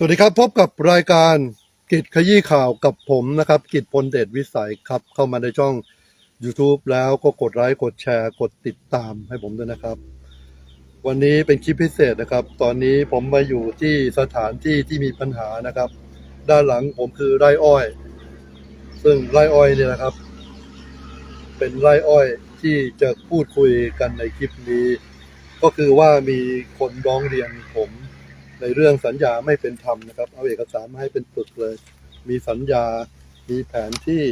สวัสดีครับ พบกับรายการกิจขยี้ข่าวกับผมนะครับ กิจพลเดชวิสัยครับ เข้ามาในช่อง YouTube แล้วก็กดไลค์กดแชร์ กดติดตามให้ผมด้วยนะครับ วันนี้เป็นคลิปพิเศษนะครับ ตอนนี้ผมมาอยู่ที่สถานที่ที่มีปัญหานะครับ ด้านหลังผมคือไร่อ้อย ซึ่งไร่อ้อยเนี่ยนะครับ เป็นไร่อ้อยที่จะพูดคุยกันในคลิปนี้ ก็คือว่ามีคนร้องเรียนผม ในเรื่องสัญญาไม่เป็นธรรมนะครับ เอาเอกสารมาให้เป็นปึกเลย มีสัญญา มีแผนที่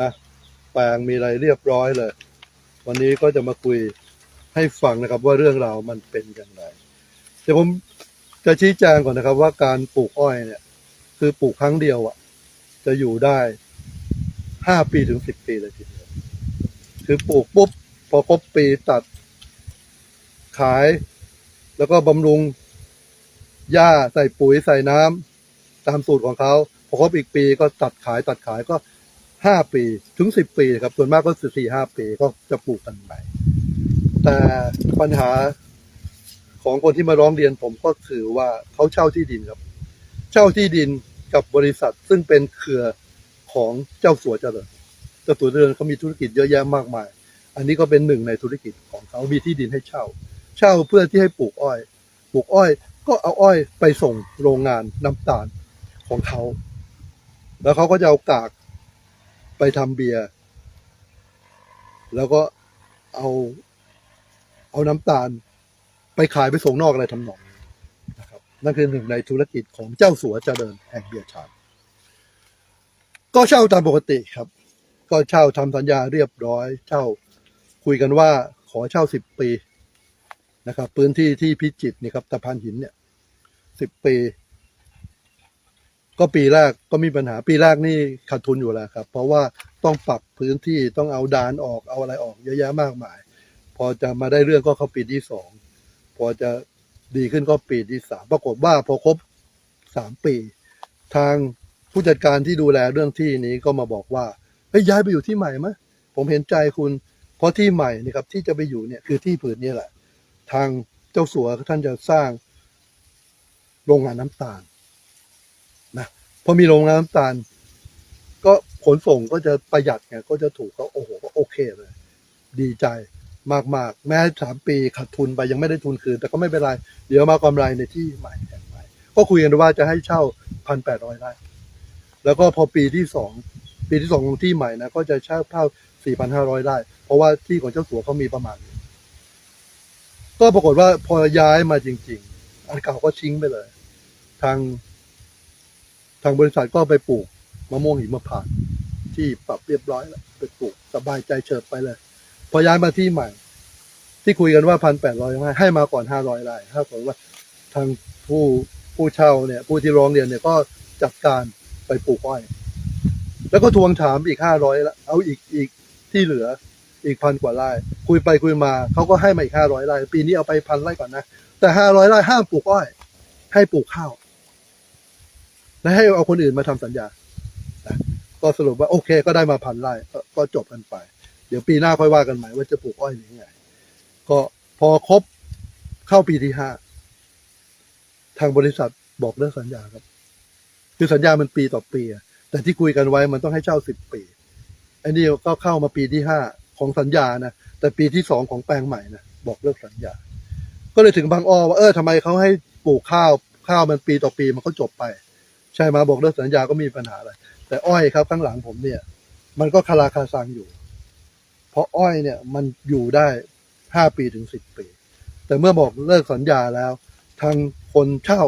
นะแปลงมีอะไรเรียบร้อยเลย วันนี้ก็จะมาคุยให้ฟังนะครับว่าเรื่องราวมันเป็นอย่างไรเดี๋ยวผมจะชี้แจงก่อนนะครับ ว่าการปลูกอ้อยเนี่ย คือปลูกครั้งเดียวอะ จะอยู่ได้ห้าปีถึงสิบปีเลยทีเดียวคือปลูกปุ๊บพอครบปีตัดขาย แล้วก็บำรุง หญ้าใส่ปุ๋ยใส่น้ำตามสูตรของเขาพอครบอีกปีก็ตัดขายตัดขายก็ห้าปีถึงสิบปีครับ ส่วนมากก็สี่ห้าปีก็จะปลูกกันไปแต่ปัญหาของคนที่มาร้องเรียนผมก็คือว่าเขาเช่าที่ดินครับ เช่าที่ดินกับบริษัทซึ่งเป็นเครือของเจ้าสัวเจริญเจ้าสัวเจริญเขามีธุรกิจเยอะแยะมากมาย อันนี้ก็เป็นหนึ่งในธุรกิจของเขามีที่ดินให้เช่า เช่าเพื่อที่ให้ปลูกอ้อย ปลูกอ้อย ก็เอาอ้อยไปส่งโรงงานน้ำตาลของเขา แล้วเขาก็จะเอากากไปทำเบียร์ แล้วก็เอาเอาน้ำตาลไปขายไปส่งนอกอะไรทำนองนะครับ นั่นคือหนึ่งในธุรกิจของเจ้าสัวเจริญแห่งเบียร์ชานก็เช่าตามปกติครับ ก็เช่าทำสัญญาเรียบร้อย เช่าคุยกันว่าขอเช่าสิบปี นะครับ พื้นที่ที่พิจิตรนี่ครับตะพานหินเนี่ยสิบปี ก็ปีแรกก็มีปัญหาปีแรกนี่ขาดทุนอยู่แล้วครับ เพราะว่าต้องปรับพื้นที่ต้องเอาดานออกเอาอะไรออกเยอะแยะมากมาย พอจะมาได้เรื่องก็เข้าปีที่สองพอจะดีขึ้นก็ปีที่สามปรากฏว่าพอครบสามปี ทางผู้จัดการที่ดูแลเรื่องที่นี้ก็มาบอกว่าเฮ้ยย้ายไปอยู่ที่ใหม่ไหมผมเห็นใจคุณ เพราะที่ใหม่นี่ครับที่จะไปอยู่เนี่ยคือที่ผืนนี้แหละ ทางเจ้าสัวท่านจะสร้างโรงงานน้ำตาลนะพอมีโรงงานน้ำตาล ก็ขนส่งก็จะประหยัดไงก็จะถูกก็โอ้โหก็โอเคเลย ดีใจมากๆ แม้สามปีขาดทุนไปยังไม่ได้ทุนคืน แต่ก็ไม่เป็นไรเดี๋ยวมากำไรในที่ใหม่แห่งใหม่ก็คุยกันว่าจะให้เช่าพันแปดร้อยไร่แล้วก็พอปีที่สองปีที่สองของที่ใหม่นะก็จะเช่าเท่าสี่พันห้าร้อยไร่เพราะว่าที่ของเจ้าสัวเขามีประมาณ ก็ปรากฏว่าพอย้ายมาจริง ๆ อันเก่าก็ทิ้งไปเลย ทาง ทางบริษัทก็ไปปลูกมะม่วงหิมพานต์ที่ปรับเรียบร้อยแล้วไปปลูกสบายใจเฉิบไปเลย พอย้ายมาที่ใหม่ ที่คุยกันว่าพันแปดร้อยให้มาก่อนห้าร้อยไร่ถ้าผลว่าทางผู้ผู้เช่าเนี่ย ผู้ที่ร้องเรียนเนี่ยก็จัดการไปปลูกอ้อย แล้วก็ทวงถามอีกห้าร้อยละเอาอีกอีกที่เหลือ อีกพันกว่าไร่คุยไปคุยมาเขาก็ให้มาอีกห้าร้อยไร่ปีนี้เอาไปพันไร่ก่อนนะ แต่ห้าร้อยไร่ห้ามปลูกอ้อย ให้ปลูกข้าว และให้เอาคนอื่นมาทำสัญญาก็สรุปว่าโอเค ก็ได้มาพันไร่ก็จบกันไป เดี๋ยวปีหน้าค่อยว่ากันใหม่ว่าจะปลูกอ้อยหรือไงก็พอครบเข้าปีที่ห้าทางบริษัทบอกเลิกสัญญาครับ คือสัญญามันปีต่อปีแต่ที่คุยกันไว้มันต้องให้เช่าสิบปีอันนี้ก็เข้ามาปีที่ห้า ของสัญญานะแต่ปีที่สองของแปลงใหม่นะบอกเลิกสัญญา ก็เลยถึงบางอ้อว่าเออทำไมเขาให้ปลูกข้าวข้าวมันปีต่อปีมันก็จบไป ใช่มาบอกเลิกสัญญาก็มีปัญหาอะไร แต่อ้อยครับข้างหลังผมเนี่ย มันก็คาราคาซังอยู่ เพราะอ้อยเนี่ยมันอยู่ได้ห้าปีถึงสิบปี แต่เมื่อบอกเลิกสัญญาแล้ว ทางคนเช่า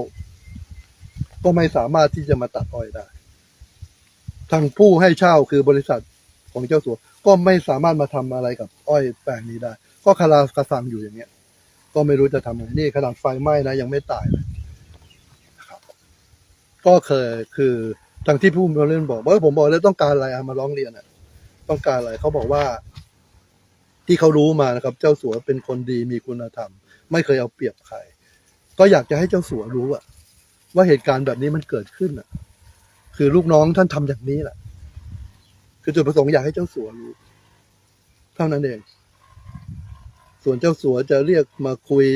ก็ไม่สามารถที่จะมาตัดอ้อยได้ ทางผู้ให้เช่าคือบริษัทของเจ้าสัว ก็ไม่สามารถมาทำอะไรกับอ้อยแปลงนี้ได้ ก็คาราคาซังอยู่อย่างเงี้ย ก็ไม่รู้จะทำไงนี่ขนาดไฟไหม้นะยังไม่ตายเลยนะครับ ก็เคยคือทางที่ผู้มาเล่นบอกว่าผมบอกแล้วต้องการอะไรอะมาร้องเรียนอะต้องการอะไรเขาบอกว่า ที่เขารู้มานะครับ เจ้าสัวเป็นคนดีมีคุณธรรม ไม่เคยเอาเปรียบใคร ก็อยากจะให้เจ้าสัวรู้อะว่าเหตุการณ์แบบนี้มันเกิดขึ้นอะคือลูกน้องท่านทำอย่างนี้แหละ คือจุดประสงค์อยากให้เจ้าสัวรู้เท่านั้นเอง ส่วนเจ้าสัวจะเรียกมาคุย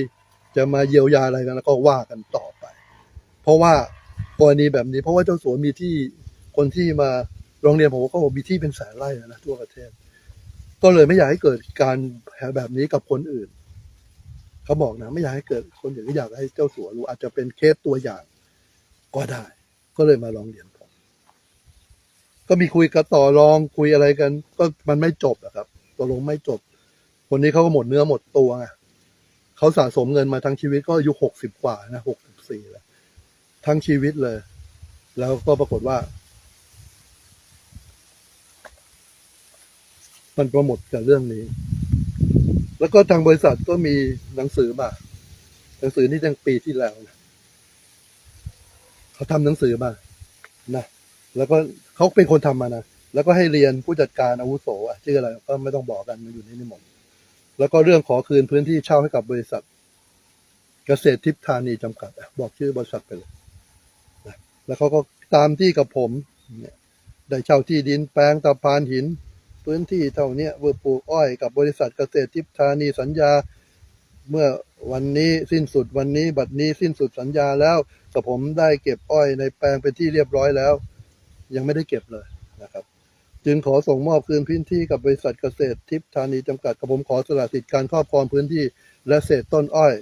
จะมาเยียวยาอะไรกันแล้วก็ว่ากันต่อไป เพราะว่ากรณีแบบนี้ เพราะว่าเจ้าสัวมีที่คนที่มาร้องเรียนผมก็บอกมีที่เป็นแสนไร่นะทั่วประเทศ ก็เลยไม่อยากให้เกิดการแบบนี้กับคนอื่นเขาบอกนะไม่อยากให้เกิดคนอื่นก็อยากให้เจ้าสัวรู้อาจจะเป็นเคสตัวอย่างก็ได้ ก็เลยมาร้องเรียน ก็มีคุยกันต่อรองคุยอะไรกัน ก็มันไม่จบอะครับตกลงไม่จบ คนนี้เขาก็หมดเนื้อหมดตัวไงเขาสะสมเงินมาทั้งชีวิตก็อายุหกสิบกว่านะหกสิบสี่แล้วทั้งชีวิตเลย แล้วก็ปรากฏว่า มันก็หมดกับเรื่องนี้ แล้วก็ทางบริษัทก็มีหนังสือมาหนังสือนี่ตั้งปีที่แล้วนะเขาทำหนังสือมานะ แล้วก็เขาเป็นคนทำมานะแล้วก็ให้เรียนผู้จัดการอาวุโสอะชื่ออะไรก็ไม่ต้องบอกกันมันอยู่ในนี้หมดแล้วก็เรื่องขอคืนพื้นที่เช่าให้กับบริษัท เกษตรทิพย์ธานีจำกัดอะบอกชื่อบริษัทไปเลยนะแล้วเขาก็ตามที่กับผมเนี่ยได้เช่าที่ดินแปลงตะพานหิน พื้นที่เท่านี้เพื่อปลูกอ้อยกับบริษัทเกษตรทิพย์ธานีสัญญา เมื่อวันนี้สิ้นสุดวันนี้ บัดนี้สิ้นสุดสัญญาแล้วกับผมได้เก็บอ้อยในแปลงเป็นที่เรียบร้อยแล้ว ยังไม่ได้เก็บเลยนะครับ จึงขอส่งมอบคืนพื้นที่กับบริษัทเกษตรทิพย์ธานีจำกัดกับผมขอสละสิทธิการครอบครองพื้นที่และเศษต้นอ้อย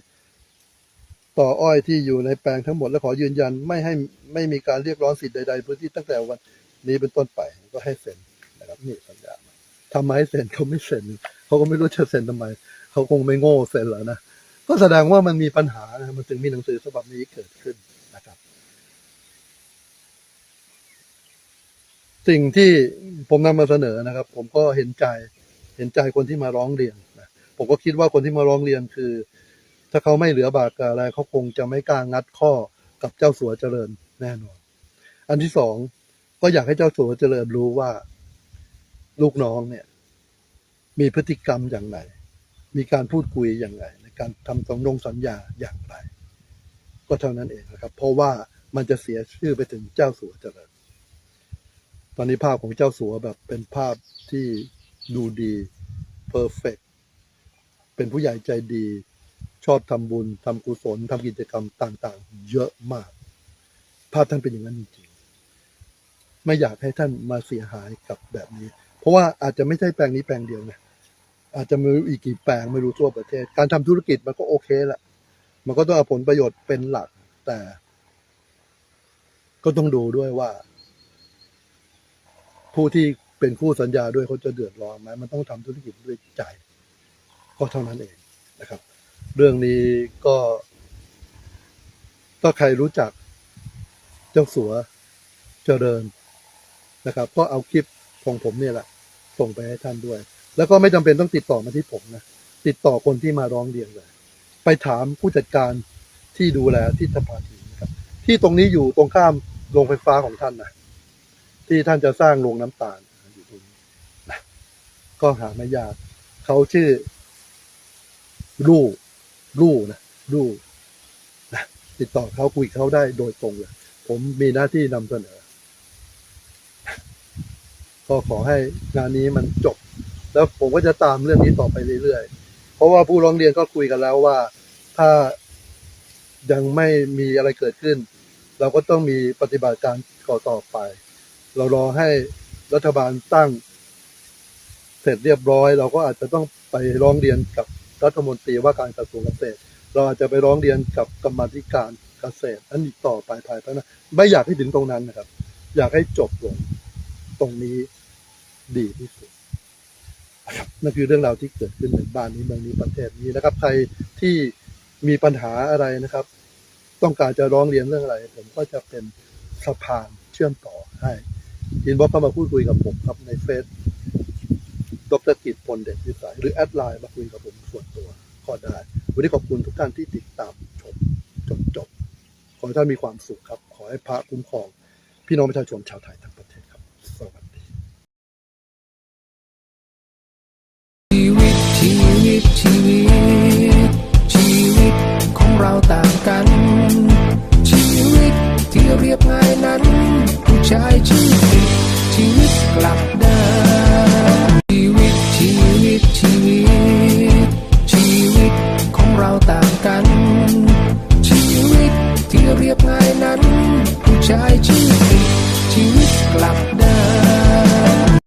ต่ออ้อยที่อยู่ในแปลงทั้งหมดและขอยืนยันไม่ให้ไม่มีการเรียกร้องสิทธิ์ใดๆพื้นที่ตั้งแต่วันนี้เป็นต้นไปก็ให้เซ็นนะครับนี่สัญญาทำไมให้เซ็นเขาไม่เซ็นเขาก็ไม่รู้จะเซ็นทำไมเขาคงไม่โง่เซ็นหรอกนะก็แสดงว่ามันมีปัญหานะมันถึงมีหนังสือฉบับนี้เกิดขึ้นนะครับ สิ่งที่ผมนำมาเสนอนะครับ ผมก็เห็นใจเห็นใจคนที่มาร้องเรียนนะผมก็คิดว่าคนที่มาร้องเรียนคือ ถ้าเขาไม่เหลือบากอะไรเขาคงจะไม่กล้างัดข้อกับเจ้าสัวเจริญแน่นอน อันที่สองก็อยากให้เจ้าสัวเจริญรู้ว่าลูกน้องเนี่ย มีพฤติกรรมอย่างไร มีการพูดคุยอย่างไรในการทำตรงลงสัญญาอย่างไร ก็เท่านั้นเองนะครับ เพราะว่ามันจะเสียชื่อไปถึงเจ้าสัวเจริญ ตอนนี้ภาพของเจ้าสัวแบบเป็นภาพที่ดูดีเพอร์เฟกเป็นผู้ใหญ่ใจดี ชอบทำบุญทำกุศลทำกิจกรรมต่างๆ เยอะมาก ภาพท่านเป็นอย่างนั้นจริงๆไม่อยากให้ท่านมาเสียหายกับแบบนี้ เพราะว่าอาจจะไม่ใช่แปลงนี้แปลงเดียวนะอาจจะมีอีกกี่แปลงไม่รู้ทั่วประเทศ การทำธุรกิจมันก็โอเคละมันก็ต้องเอาผลประโยชน์เป็นหลักแต่ ก็ต้องดูด้วยว่า ผู้ที่เป็นคู่สัญญาด้วยเขาจะเดือดร้อนไหมมันต้องทำธุรกิจด้วยใจก็เท่านั้นเองนะครับ เรื่องนี้ก็ถ้าใครรู้จักเจ้าสัวเจริญนะครับ ก็เอาคลิปของผมเนี่ยแหละ ส่งไปให้ท่านด้วย แล้วก็ไม่จำเป็นต้องติดต่อมาที่ผมนะติดต่อคนที่มาร้องเรียนเลย ไปถามผู้จัดการที่ดูแลที่สภาทีนะครับ ที่ตรงนี้อยู่ตรงข้ามโรงไฟฟ้าของท่านนะ ที่ท่านจะสร้างโรงน้ำตาลอยู่ตรงนี้นะก็หาไม่ยาก เขาชื่อลู่ลู่นะลู่นะติดต่อเขาคุยเขาได้โดยตรงเลยผมมีหน้าที่นำเสนอ ก็ขอให้งานนี้มันจบ แล้วผมก็จะตามเรื่องนี้ต่อไปเรื่อยๆ เพราะว่าผู้ร้องเรียนก็คุยกันแล้วว่า ถ้ายังไม่มีอะไรเกิดขึ้น เราก็ต้องมีปฏิบัติการก่อต่อไป เรารอให้รัฐบาลตั้ง เสร็จเรียบร้อย เราก็อาจจะต้องไปร้องเรียนกับรัฐมนตรีว่าการกระทรวงเกษตร เราอาจจะไปร้องเรียนกับกรรมธิการเกษตรอันอีกต่อไปภายภาคหน้าไม่อยากให้ถึงตรงนั้นนะครับ อยากให้จบลงตรงนี้ดีที่สุดนะครับนั่นคือเรื่องราวที่เกิดขึ้นในบ้านนี้เมืองนี้ประเทศนี้นะครับ ใครที่มีปัญหาอะไรนะครับ ต้องการจะร้องเรียนเรื่องอะไร ผมก็จะเป็นสะพานเชื่อมต่อให้ ยินบอกเข้ามาพูดคุยกับผมครับในเฟซดรกิจพลเดชวิสัยหรือแอดไลน์มาคุยกับผมส่วนตัวก็ได้ วันนี้ขอบคุณทุกท่านที่ติดตามชมจนจบ ขอให้ท่านมีความสุขครับ ขอให้พระคุ้มครอง พี่น้องประชาชนชาวไทย